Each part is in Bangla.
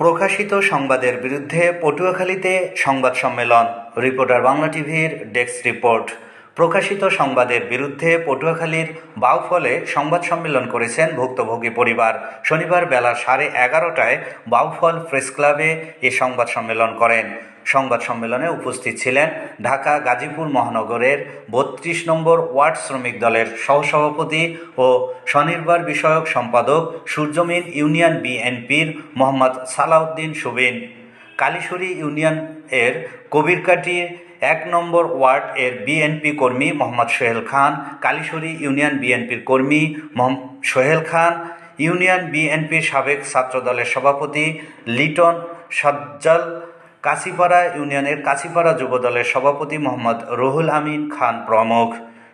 প্রকাশিত সংবাদের বিরুদ্ধে পটুয়াখালীতে সংবাদ সম্মেলন রিপোর্টার বাংলা টিভির ডেস্ক রিপোর্ট। প্রকাশিত সংবাদের বিরুদ্ধে পটুয়াখালীর বাউফলে সংবাদ সম্মেলন করেছেন ভুক্তভোগী পরিবার। শনিবার বেলা সাড়ে এগারোটায় বাউফল প্রেস ক্লাবে এ সংবাদ সম্মেলন করেন। সংবাদ সম্মেলনে উপস্থিত ছিলেন ঢাকা গাজীপুর মহানগরের বত্রিশ নম্বর ওয়ার্ড শ্রমিক দলের সহসভাপতি ও স্বনির্ভর বিষয়ক সম্পাদক সূর্যমিন ইউনিয়ন বিএনপির মোহাম্মদ সালাউদ্দিন সুবিন। কালীশুরি ইউনিয়ন এর কবিরকাটির এক নম্বর ওয়ার্ড এর বিএনপি কর্মী মোহাম্মদ সোহেল খান কালীশুরি ইউনিয়ন বিএনপির কর্মী সোহেল খান, ইউনিয়ন বিএনপির সাবেক ছাত্রদলের সভাপতি লিটন সজ্জাল, কাশিপাড়া ইউনিয়নের কাশিপাড়া যুবদলের সভাপতি মোহাম্মদ রুহুল আমিন খান প্রমুখ।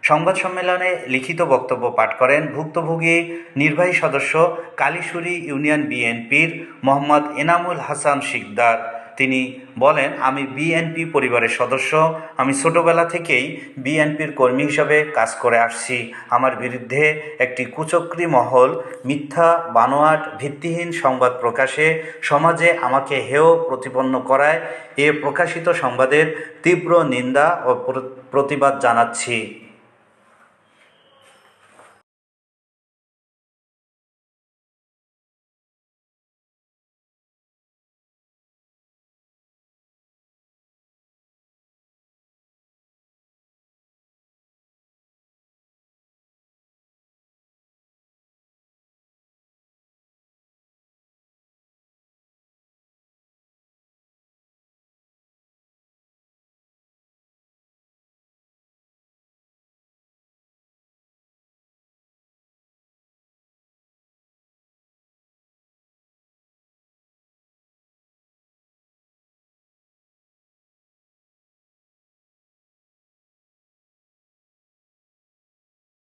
সংবাদ সম্মেলনে লিখিত বক্তব্য পাঠ করেন ভুক্তভোগী নির্বাহী সদস্য কালীশুরি ইউনিয়ন বিএনপির মোহাম্মদ এনামুল হাসান শিকদার। তিনি বলেন, আমি বিএনপি পরিবারের সদস্য। আমি ছোটবেলা থেকেই বিএনপির কর্মী হিসাবে কাজ করে আসছি। আমার বিরুদ্ধে একটি কুচক্রী মহল, মিথ্যা, বানোয়াট, ভিত্তিহীন সংবাদ প্রকাশে, সমাজে আমাকে হেয় প্রতিপন্ন করায় এ প্রকাশিত সংবাদের তীব্র নিন্দা ও প্রতিবাদ জানাচ্ছি।